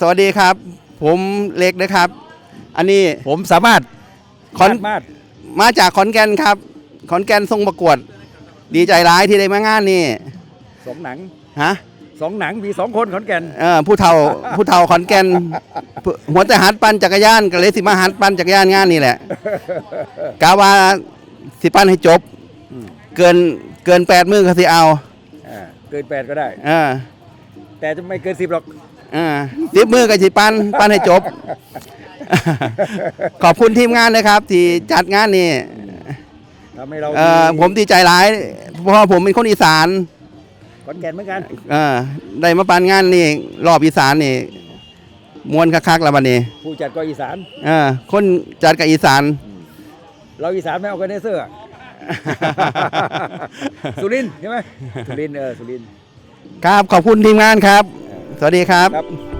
สวัสดีครับ ผมเล็กนะครับ อันนี้ผมสามารถขอนมาดมาจากขอนแก่นครับ ขอนแก่นทรงประกวด ดีใจร้ายที่ได้มางานนี่สองหนังฮะสองหนังมีสองคนขอนแก่นเออผู้เฒ่าผู้เฒ่าขอนแก่นผู้หัวแต่หัดปั่นจักรยานก็เลยสิมาหัดปั่นจักรยานงานนี่แหละกาว่าสิปั่นให้จบอืมเกินเกินแปดมือก็สิเอาอ่าเกินแปดก็ได้เออแต่จะไม่เกินสิบหรอกเออสิบมือก็สิปั่นปั่นให้จบ ขอบคุณทีมงานนะครับ ที่จัดงานนี่ทำให้เราเออผมดีใจร้าย เพราะว่าผมเป็นคนอีสานขอนแก่นเหมือนกันเออได้มาปันงานนี่ รอบอีสานนี่มวนคักๆแล้วบัดนี้ผู้จัดก็อีสาน เออคนจัดกับอีสาน เราอีสานไม่เอากันเนเซอร์อะสุรินทร์ใช่ไหมสุรินทร์เออสุรินทร์ ครับขอบคุณทีมงานครับ สวัสดีครับ